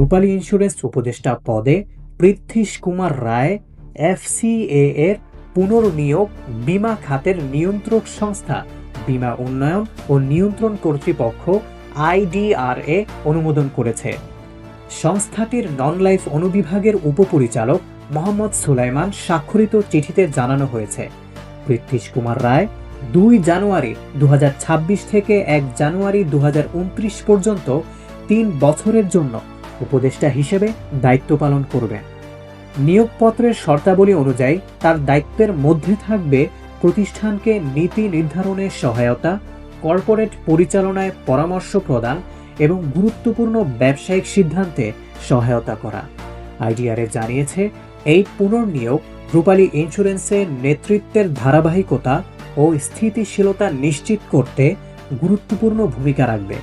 রূপালী insurance উপদেষ্টা পদে পৃথ্বীশ কুমার রায়, FCA এর পুনর্নিয়োগ বীমা খাতের নিয়ন্ত্রক সংস্থা, বিমা উন্নয়ন ও নিয়ন্ত্রণ কর্তৃপক্ষ আইডিআরএ অনুমোদন করেছে। সংস্থাটির নন লাইফ অনুবিভাগের উপপরিচালক মোহাম্মদ সুলাইমান স্বাক্ষরিত চিঠিতে জানানো হয়েছে। পৃথ্বীশ কুমার রায় দুই জানুয়ারি দু হাজার ছাব্বিশ থেকে এক জানুয়ারি দু হাজার উনত্রিশ পর্যন্ত তিন বছরের জন্য উপদেষ্টা হিসেবে দায়িত্ব পালন করবেন নিয়োগপত্রের শর্তাবলী অনুযায়ী তার দায়িত্বের মধ্যে থাকবে প্রতিষ্ঠানকে নীতি নির্ধারণে সহায়তা, কর্পোরেট পরিচালনায় পরামর্শ প্রদান এবং গুরুত্বপূর্ণ ব্যবসায়িক সিদ্ধান্তে সহায়তা করা। আইডিআরএ জানিয়েছে, এই পুনর্নিয়োগ রূপালী ইন্স্যুরেন্সের নেতৃত্বের ধারাবাহিকতা ও স্থিতিশীলতা নিশ্চিত করতে গুরুত্বপূর্ণ ভূমিকা রাখবে।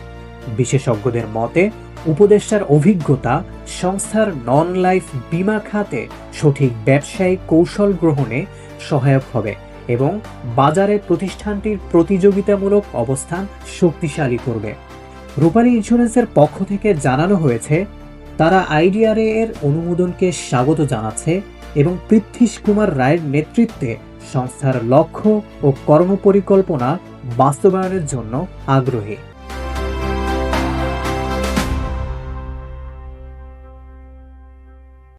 বিশেষজ্ঞদের মতে উপদেষ্টার অভিজ্ঞতা, সংস্থার নন লাইফ বীমা খাতে সঠিক ব্যবসায়িক কৌশল গ্রহণে সহায়ক হবে এবং বাজারে প্রতিষ্ঠানটির প্রতিযোগিতামূলক অবস্থান শক্তিশালী করবে। রূপালী ইন্স্যুরেন্সের পক্ষ থেকে জানানো হয়েছে, তারা আইডিআরএ এর অনুমোদনকে স্বাগত জানাচ্ছে এবং পৃথ্বীশ কুমার রায়ের নেতৃত্বে সংস্থার লক্ষ্য ও কর্মপরিকল্পনা বাস্তবায়নের জন্য আগ্রহী।